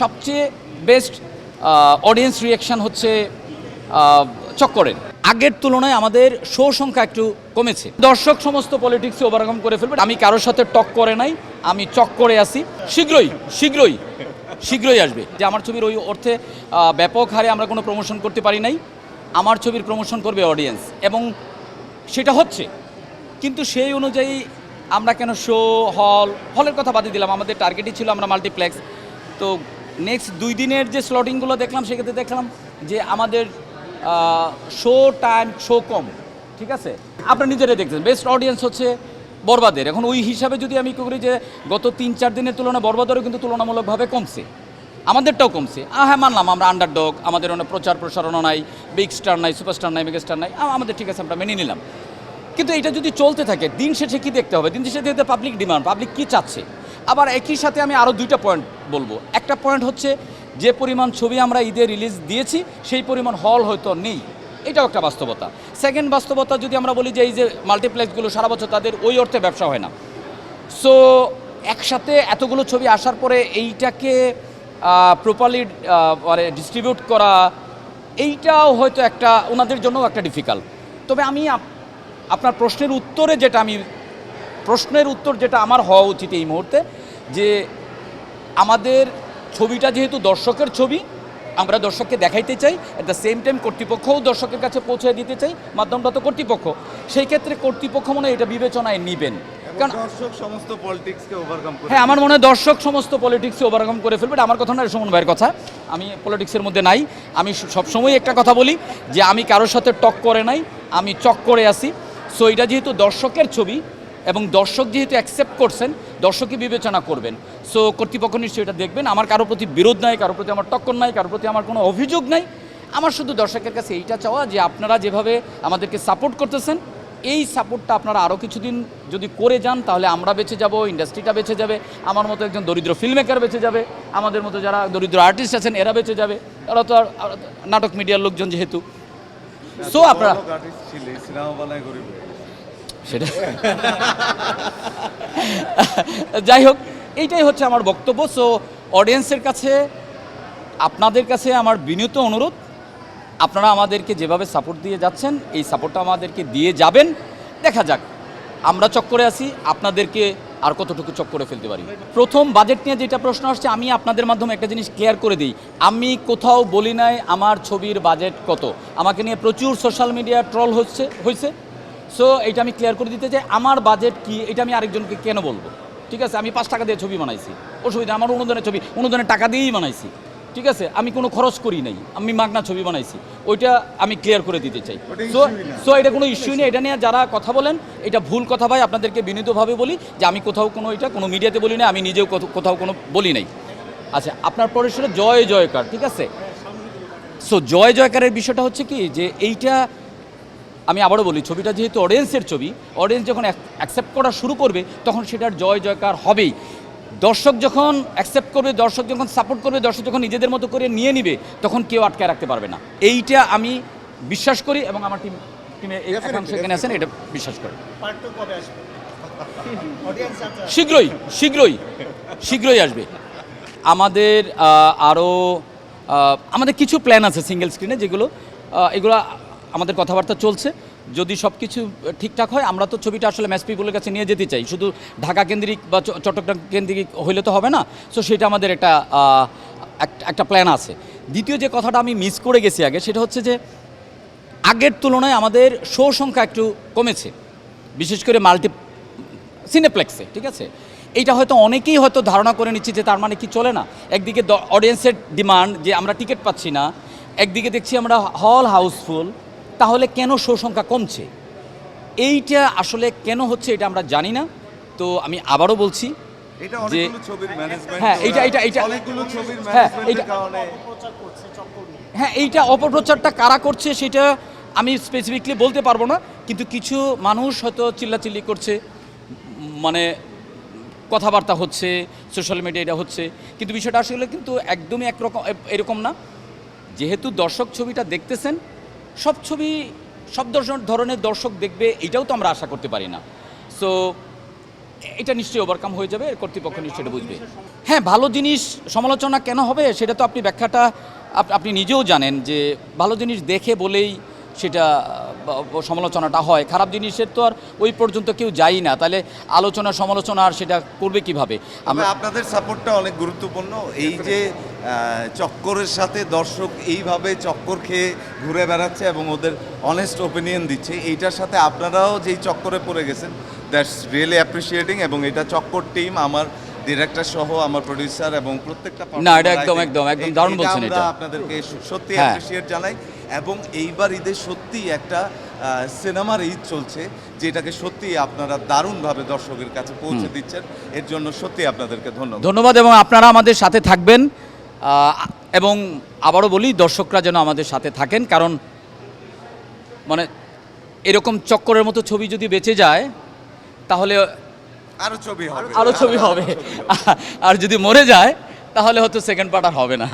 সবচেয়ে best audience reaction হচ্ছে চক্করের আগের তুলনায় আমাদের শো সংখ্যা একটু কমেছে। দর্শক সমস্ত পলিটিক্সে ওভারকাম করে ফেলবে, আমি কারোর সাথে টক করে নাই, আমি চক করে আসি শীঘ্রই শীঘ্রই শীঘ্রই আসবে। যে আমার ছবির ওই অর্থে ব্যাপক হারে আমরা কোনো প্রমোশন করতে পারি নাই, আমার ছবির প্রমোশন করবে অডিয়েন্স এবং সেটা হচ্ছে, কিন্তু সেই অনুযায়ী আমরা কেন শো হল হলের কথা বাদই দিলাম, আমাদের টার্গেটই ছিল আমরা মাল্টিপ্লেক্স তো নেক্সট দুই দিনের যে স্লটিংগুলো দেখলাম, সেক্ষেত্রে দেখলাম যে আমাদের শো টাইম শো কম। ঠিক আছে? আপনারা নিজেরাই দেখছেন। বেস্ট অডিয়েন্স হচ্ছে বরবাদের। এখন ওই হিসাবে যদি আমি করি যে গত তিন, চার দিনের তুলনায় বরবাদেরও কিন্তু তুলনামূলকভাবে কমছে। আমাদেরটাও কমছে। হ্যাঁ মানলাম, আমরা আন্ডারডগ আমাদের অনেক প্রচার প্রসারণও নাই বিগ স্টার নাই সুপারস্টার নাই মেগা স্টার নাই আমাদের ঠিক আছে, আমরা মেনে নিলাম। কিন্তু এটা যদি চলতে থাকে, দিন শেষে কী দেখতে হবে? দিন শেষে দেখতে পাবলিক ডিমান্ড পাবলিক কী চাচ্ছে? আবার একই সাথে আমি আরও দুইটা পয়েন্ট বলব। একটা পয়েন্ট হচ্ছে, যে পরিমাণ ছবি আমরা ঈদে রিলিজ দিয়েছি, সেই পরিমাণ হল হয়তো নেই। এটাও একটা বাস্তবতা। সেকেন্ড বাস্তবতা যদি আমরা বলি যে এই যে মাল্টিপ্লেক্সগুলো সারা বছর তাদের ওই অর্থে ব্যবসা হয় না। সো একসাথে এতগুলো ছবি আসার পরে এইটাকে প্রপারলি মানে ডিস্ট্রিবিউট করা, এইটাও হয়তো একটা, ওনাদের জন্যও একটা ডিফিকাল্ট তবে আমি আপনার প্রশ্নের উত্তরে যেটা আমি প্রশ্নের উত্তর যেটা আমার হওয়া উচিত এই মুহূর্তে যে আমাদের ছবিটা যেহেতু দর্শকের ছবি আমরা দর্শককে দেখাইতে চাই অ্যাট দ্য সেম টাইম কর্তৃপক্ষও দর্শকের কাছে পৌঁছে দিতে চাই মাধ্যমটা তো কর্তৃপক্ষ। সেই ক্ষেত্রে কর্তৃপক্ষ মনে হয় এটা বিবেচনায় নেবেন। কারণ দর্শক সমস্ত পলিটিক্সকে ওভারকাম করে হ্যাঁ আমার মনে হয় দর্শক সমস্ত পলিটিক্সে ওভারকাম করে ফেলবে আমার কথা না সুমন ভাইয়ের কথা। আমি পলিটিক্সের মধ্যে নাই আমি সবসময় একটা কথা বলি যে আমি কারোর সাথে টক করে নাই আমি চক করে আসি সো এটা যেহেতু দর্শকের ছবি এবং দর্শক যেহেতু অ্যাকসেপ্ট করছেন দর্শকই বিবেচনা করবেন। সো কর্তৃপক্ষ নিশ্চয়ই এটা দেখবেন। আমার কারোর প্রতি বিরোধ নাই কারোর প্রতি আমার টক্কর নাই কারোর প্রতি আমার কোনো অভিযোগ নাই। আমার শুধু দর্শকের কাছে এইটা চাওয়া যে আপনারা যেভাবে আমাদেরকে সাপোর্ট করতেছেন এই সাপোর্টটা আপনারা আরও কিছুদিন যদি করে যান তাহলে আমরা বেঁচে যাব ইন্ডাস্ট্রিটা বেঁচে যাবে আমার মতো একজন দরিদ্র ফিল্ম মেকার বেঁচে যাবে আমাদের মতো যারা দরিদ্র আর্টিস্ট আছেন এরা বেঁচে যাবে। তারা তো নাটক মিডিয়ার লোকজন যেহেতু। সো আপনারা আর্টিস্ট ছিলে সিনেমা বানায় গরিব সেটা যাই হোক এইটাই হচ্ছে আমার বক্তব্য। সো অডিয়েন্সের কাছে, আপনাদের কাছে আমার বিনীত অনুরোধ, আপনারা আমাদেরকে যেভাবে সাপোর্ট দিয়ে যাচ্ছেন, এই সাপোর্টটা আমাদেরকে দিয়ে যাবেন। দেখা যাক, আমরা চক্করে আছি, আপনাদেরকে আর কতটুকু চক্করে ফেলতে পারি। প্রথম বাজেট নিয়ে যেটা প্রশ্ন আসছে, আমি আপনাদের মাধ্যমে একটা জিনিস ক্লিয়ার করে দিই। আমি কোথাও বলি নাই, আমার ছবির বাজেট কত? আমাকে নিয়ে প্রচুর সোশ্যাল মিডিয়া ট্রল হচ্ছে হয়েছে সো এটা আমি ক্লিয়ার করে দিতে চাই আমার বাজেট কি এটা আমি আরেকজনকে কেন বলব? ঠিক আছে আমি পাঁচ টাকা দিয়ে ছবি বানাইছি। অসুবিধা আমার অনুদানের ছবি অনুদানের টাকা দিয়েই বানাইছি। ঠিক আছে আমি কোনো খরচ করি নাই আমি মাগনা ছবি বানাইছি। ওইটা আমি ক্লিয়ার করে দিতে চাই। সো সো এটা কোনো ইস্যু নেই এটা নিয়ে যারা কথা বলেন এটা ভুল কথা ভাই আপনাদেরকে বিনীতভাবে বলি যে আমি কোথাও কোনো এটা কোনো মিডিয়াতে বলি না আমি নিজেও কোথাও- কোনো বলি নাই। আচ্ছা আপনার পরে জয় জয়কার ঠিক আছে? সো জয় জয়কারের বিষয়টা হচ্ছে কি যে এইটা আমি আবারও বলি ছবিটা যেহেতু অডিয়েন্সের ছবি অডিয়েন্স যখন অ্যাকসেপ্ট করা শুরু করবে তখন সেটার জয় জয়কার হবেই। দর্শক যখন অ্যাকসেপ্ট করবে দর্শক যখন সাপোর্ট করবে দর্শক যখন নিজেদের মতো করে নিয়ে নিবে তখন কেউ আটকায় রাখতে পারবে না। এইটা আমি বিশ্বাস করি এবং আমার টিম টিমে একাংশ এখানে আছেন এটা বিশ্বাস করে। পার্ট টু কবে আসবে? অডিয়েন্স জানতে চায়। শীঘ্রই শীঘ্রই শীঘ্রই আসবে। আমাদের আরও আমাদের কিছু প্ল্যান আছে সিঙ্গেল স্ক্রিনে যেগুলো এগুলো আমাদের কথাবার্তা চলছে। যদি সব কিছু ঠিকঠাক হয়, আমরা তো ছবিটা আসলে ম্যাচ পিপুলের কাছে নিয়ে যেতে চাই। শুধু ঢাকা কেন্দ্রিক বা চট্টগ্রাম কেন্দ্রিক হইলে তো হবে না। সো সেটা আমাদের একটা একটা প্ল্যান আছে। দ্বিতীয় যে কথাটা আমি মিস করে গেছি আগে, সেটা হচ্ছে যে, আগের তুলনায় আমাদের শো সংখ্যা একটু কমেছে। বিশেষ করে মাল্টি, সিনেপ্লেক্সে, ঠিক আছে? এইটা হয়তো অনেকেই হয়তো ধারণা করে নিচ্ছে যে তার মানে কি চলে না। একদিকে অডিয়েন্সের ডিমান্ড যে আমরা টিকিট পাচ্ছি না, একদিকে দেখছি আমরা হল হাউসফুল তাহলে কেন শো সংখ্যা কমছে এইটা আসলে কেন হচ্ছে এটা আমরা জানি না তো আমি আবারও বলছি যে- হ্যাঁ, এইটা- হ্যাঁ, এইটা-। হ্যাঁ এইটা অপপ্রচারটা কারা করছে সেটা আমি স্পেসিফিকলি বলতে পারব না কিন্তু কিছু মানুষ হয়তো চিল্লাচিল্লি করছে মানে কথাবার্তা হচ্ছে সোশ্যাল মিডিয়া এটা হচ্ছে কিন্তু বিষয়টা আসলে কিন্তু একদমই একরকম এরকম না যেহেতু দর্শক ছবিটা দেখতেছেন সব ছবি, সব দর্শন ধরনের দর্শক দেখবে, এটাও তো আমরা আশা করতে পারি না। সো এটা নিশ্চয়ই ওভারকাম হয়ে যাবে, কর্তৃপক্ষ নিশ্চয়ই এটা বুঝবে। হ্যাঁ ভালো জিনিস সমালোচনা কেন হবে, সেটা তো আপনি ব্যাখ্যাটা আপনি নিজেও জানেন যে ভালো জিনিস দেখে বলেই সেটা সমালোচনাটা হয়। খারাপ জিনিসের তো আর ওই পর্যন্ত কেউ যাই না। তাহলে আলোচনা সমালোচনা আর সেটা করবে কীভাবে? আমরা আপনাদের সাপোর্টটা অনেক গুরুত্বপূর্ণ। এই যে চক্করের সাথে দর্শক এইভাবে চক্কর খেয়ে ঘুরে বেড়াচ্ছে এবং ওদের অনেস্ট ওপিনিয়ন দিচ্ছে এইটার সাথে আপনারাও যেই চক্করে পড়ে গেছেন দ্যাটস রিয়েলি অ্যাপ্রিসিয়েটিং এবং এটা চক্কর টিম আমার ডিরেক্টর সহ আমার প্রডিউসার এবং প্রত্যেকটা না, এটা একদম, একদম, একদম দারুণ বলছেন এটা। আপনাদেরকে সত্যি। অ্যাপ্রিসিয়েট জানাই। এবং এইবার ঈদে সত্যি একটা সিনেমার ঈদ চলছে যেটাকে সত্যি আপনারা দারুণভাবে দর্শকের কাছে পৌঁছে দিচ্ছেন। এর জন্য সত্যি আপনাদেরকে ধন্যবাদ। ধন্যবাদ এবং আপনারা আমাদের সাথে থাকবেন। এবং আবারও বলি দর্শকরা যেন আমাদের সাথে থাকেন কারণ মানে এরকম চক্করের মতো ছবি যদি বেঁচে যায় তাহলে আরও ছবি হবে। আরও ছবি হবে। আর যদি মরে যায় তাহলে হয়তো সেকেন্ড পার্ট আর হবে না।